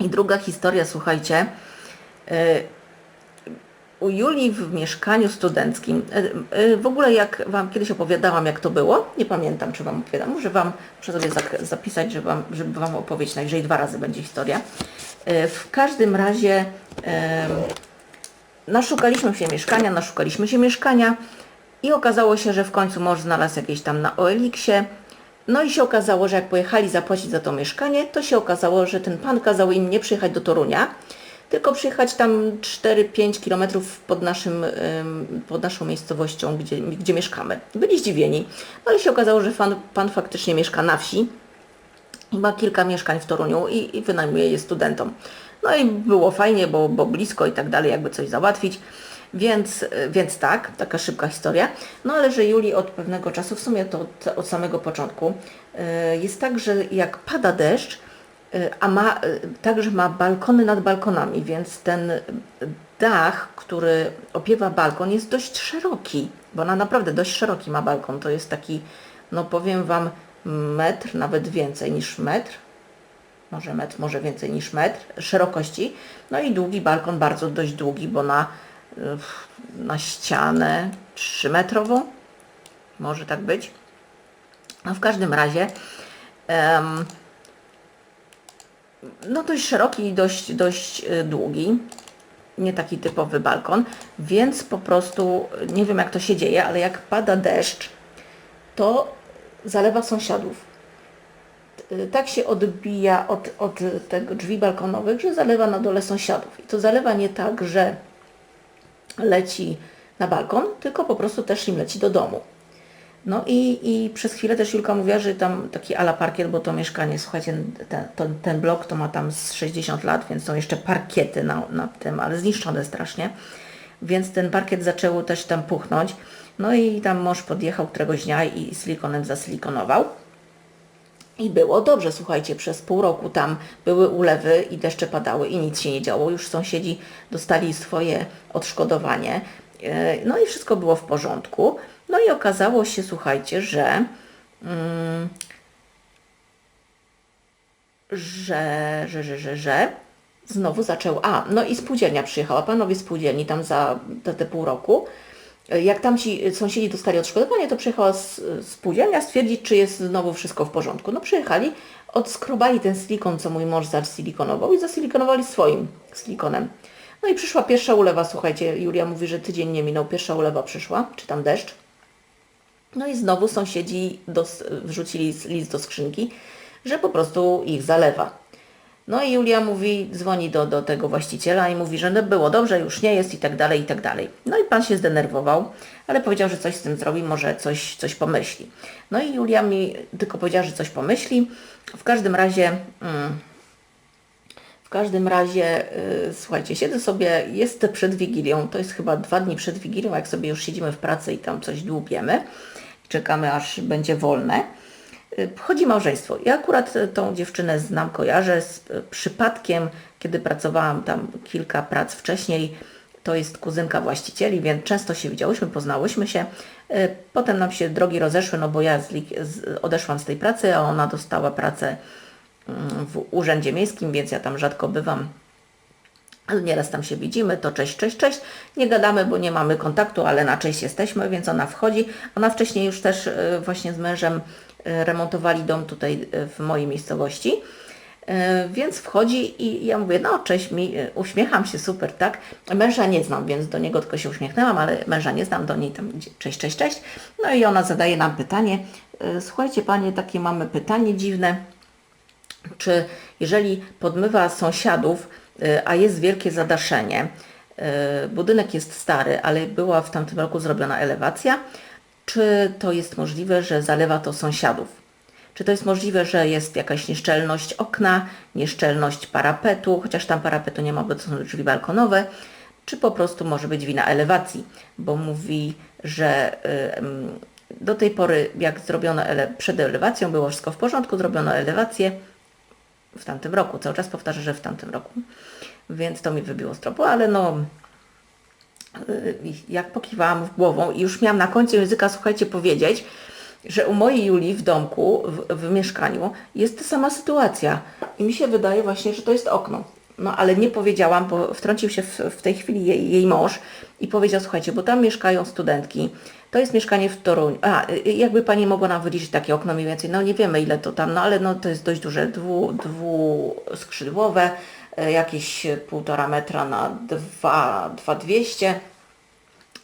I druga historia, słuchajcie. y, U Julii w mieszkaniu studenckim. y, y, W ogóle jak Wam kiedyś opowiadałam, jak to było, nie pamiętam, czy Wam opowiadam, może Wam muszę sobie zapisać, żeby Wam, żeby wam opowiedzieć, najwyżej dwa razy będzie historia. W każdym razie naszukaliśmy się mieszkania, naszukaliśmy się mieszkania i okazało się, że w końcu mąż znalazł jakieś tam na OLX-ie. No i się okazało, że jak pojechali zapłacić za to mieszkanie, to się okazało, że ten pan kazał im nie przyjechać do Torunia, tylko przyjechać tam 4-5 kilometrów pod, naszym, ym, pod naszą miejscowością, gdzie, gdzie mieszkamy. Byli zdziwieni, no się okazało, że pan, pan faktycznie mieszka na wsi i ma kilka mieszkań w Toruniu i, i wynajmuje je studentom. No i było fajnie, bo, bo blisko i tak dalej, jakby coś załatwić. Więc, więc tak, taka szybka historia. No ale że Julii od pewnego czasu, w sumie to od, od samego początku, y, jest tak, że jak pada deszcz, y, a ma y, także ma balkony nad balkonami, więc ten dach, który opiewa balkon jest dość szeroki, bo ona naprawdę dość szeroki ma balkon. To jest taki, no powiem Wam, metr, nawet więcej niż metr, może metr, może więcej niż metr szerokości. No i długi balkon, bardzo dość długi, bo na, na ścianę 3 metrową, może tak być. No w każdym razie em, no dość szeroki i dość, dość y, długi. Nie taki typowy balkon, więc po prostu nie wiem jak to się dzieje, ale jak pada deszcz, to zalewa sąsiadów. Tak się odbija od, od tego drzwi balkonowych, że zalewa na dole sąsiadów. I to zalewa nie tak, że leci na balkon, tylko po prostu też im leci do domu. No i, i przez chwilę też Julka mówiła, że tam taki ala parkiet, bo to mieszkanie, słuchajcie, ten, ten, ten blok to ma tam z 60 lat, więc są jeszcze parkiety na, na tym, ale zniszczone strasznie. Więc ten parkiet zaczęło też tam puchnąć. No i tam mąż podjechał któregoś dnia i silikonem zasilikonował. I było dobrze, słuchajcie, przez pół roku tam były ulewy i deszcze padały i nic się nie działo. Już sąsiedzi dostali swoje odszkodowanie. E, No i wszystko było w porządku. No i okazało się, słuchajcie, że, mm, że, że, że, że, że znowu zaczął. A, no i spółdzielnia przyjechała, panowie spółdzielni tam za te, te pół roku. Jak tam ci sąsiedzi dostali odszkodowanie, to przyjechała spółdzielnia stwierdzić, czy jest znowu wszystko w porządku. No przyjechali, odskrobali ten silikon, co mój mąż zasilikonował i zasilikonowali swoim silikonem. No i przyszła pierwsza ulewa, słuchajcie, Julia mówi, że tydzień nie minął, pierwsza ulewa przyszła, czy tam deszcz. No i znowu sąsiedzi dos, wrzucili list do skrzynki, że po prostu ich zalewa. No i Julia mówi, dzwoni do, do tego właściciela i mówi, że no było dobrze, już nie jest i tak dalej, i tak dalej. No i pan się zdenerwował, ale powiedział, że coś z tym zrobi, może coś, coś pomyśli. No i Julia mi tylko powiedziała, że coś pomyśli. W każdym razie... Mm, w każdym razie, y, słuchajcie, siedzę sobie, jest przed Wigilią, to jest chyba dwa dni przed Wigilią, jak sobie już siedzimy w pracy i tam coś dłubiemy, czekamy aż będzie wolne. Y, Wchodzi małżeństwo. Ja akurat y, tą dziewczynę znam, kojarzę z y, przypadkiem, kiedy pracowałam tam kilka prac wcześniej. To jest kuzynka właścicieli, więc często się widziałyśmy, poznałyśmy się. Potem nam się drogi rozeszły, no bo ja zlik- z, odeszłam z tej pracy, a ona dostała pracę mm, w urzędzie miejskim, więc ja tam rzadko bywam. Ale nieraz tam się widzimy, to cześć, cześć, cześć. Nie gadamy, bo nie mamy kontaktu, ale na cześć jesteśmy, więc ona wchodzi. Ona wcześniej już też właśnie z mężem remontowali dom tutaj y, w mojej miejscowości. Y, Więc wchodzi i ja mówię, no cześć, mi, y, uśmiecham się, super, tak. Męża nie znam, więc do niego tylko się uśmiechnęłam, ale męża nie znam, do niej tam cześć, cześć, cześć. No i ona zadaje nam pytanie, słuchajcie panie, takie mamy pytanie dziwne, czy jeżeli podmywa sąsiadów, a jest wielkie zadaszenie, budynek jest stary, ale była w tamtym roku zrobiona elewacja, czy to jest możliwe, że zalewa to sąsiadów? Czy to jest możliwe, że jest jakaś nieszczelność okna, nieszczelność parapetu, chociaż tam parapetu nie ma, bo to są drzwi balkonowe, czy po prostu może być wina elewacji, bo mówi, że do tej pory, jak zrobiono ele- przed elewacją, było wszystko w porządku, zrobiono elewację, w tamtym roku. Cały czas powtarzam, że w tamtym roku. Więc to mi wybiło z tropu, ale no jak pokiwałam głową i już miałam na końcu języka, słuchajcie, powiedzieć, że u mojej Julii w domku, w, w mieszkaniu jest ta sama sytuacja. I mi się wydaje właśnie, że to jest okno. No ale nie powiedziałam, bo wtrącił się w, w tej chwili jej, jej mąż i powiedział, słuchajcie, bo tam mieszkają studentki, to jest mieszkanie w Toruniu. A, y, jakby Pani mogła nam wyliczyć takie okno mniej więcej, no nie wiemy ile to tam, no ale no to jest dość duże, dwu, dwuskrzydłowe, y, jakieś półtora metra na dwa, dwa dwieście.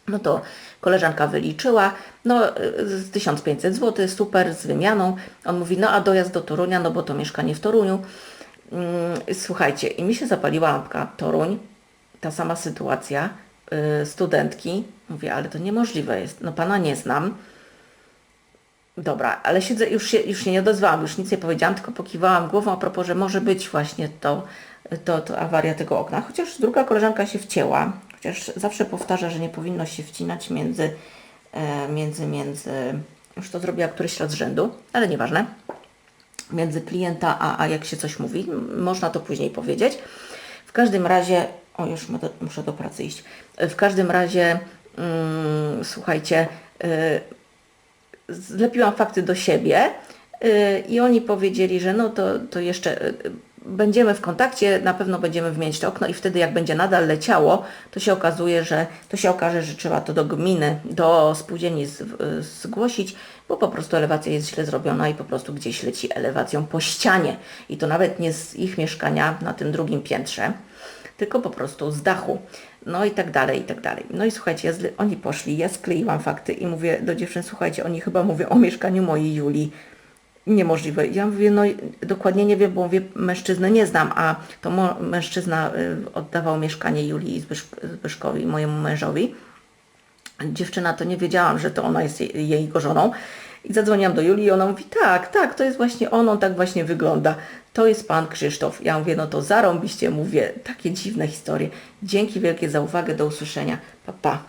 No to koleżanka wyliczyła, no y, z 1500 zł, super, z wymianą. On mówi, no a dojazd do Torunia, no bo to mieszkanie w Toruniu. Mm, Słuchajcie, i mi się zapaliła lampka Toruń, ta sama sytuacja, y, studentki. Mówię, ale to niemożliwe jest, no pana nie znam. Dobra, ale siedzę, już się, już się nie odezwałam, już nic nie powiedziałam, tylko pokiwałam głową a propos, że może być właśnie to, to, to awaria tego okna. Chociaż druga koleżanka się wcięła, chociaż zawsze powtarza, że nie powinno się wcinać między, e, między, między, już to zrobiła któryś raz z rzędu, ale nieważne, między klienta a, a jak się coś mówi, można to później powiedzieć. W każdym razie, o już muszę do, muszę do pracy iść, w każdym razie, mm, słuchajcie, y, zlepiłam fakty do siebie y, i oni powiedzieli, że no to, to jeszcze y, będziemy w kontakcie, na pewno będziemy wymieniać to okno i wtedy jak będzie nadal leciało, to się okazuje, że to się okaże, że trzeba to do gminy, do spółdzielni z, zgłosić, bo po prostu elewacja jest źle zrobiona i po prostu gdzieś leci elewacją po ścianie i to nawet nie z ich mieszkania na tym drugim piętrze tylko po prostu z dachu. No i tak dalej, i tak dalej. No i słuchajcie, oni poszli, ja skleiłam fakty i mówię do dziewczyn, słuchajcie, oni chyba mówią o mieszkaniu mojej Julii. Niemożliwe. Ja mówię, no dokładnie nie wiem, bo mówię, mężczyznę nie znam, a to mężczyzna y, oddawał mieszkanie Julii i Zbyszk- Zbyszkowi, mojemu mężowi. Dziewczyna to nie wiedziałam, że to ona jest jej, jej żoną. I zadzwoniłam do Julii i ona mówi, tak, tak, to jest właśnie on, on tak właśnie wygląda. To jest pan Krzysztof. Ja mówię, no to zarąbiście, mówię, takie dziwne historie. Dzięki wielkie za uwagę, do usłyszenia. Pa, pa.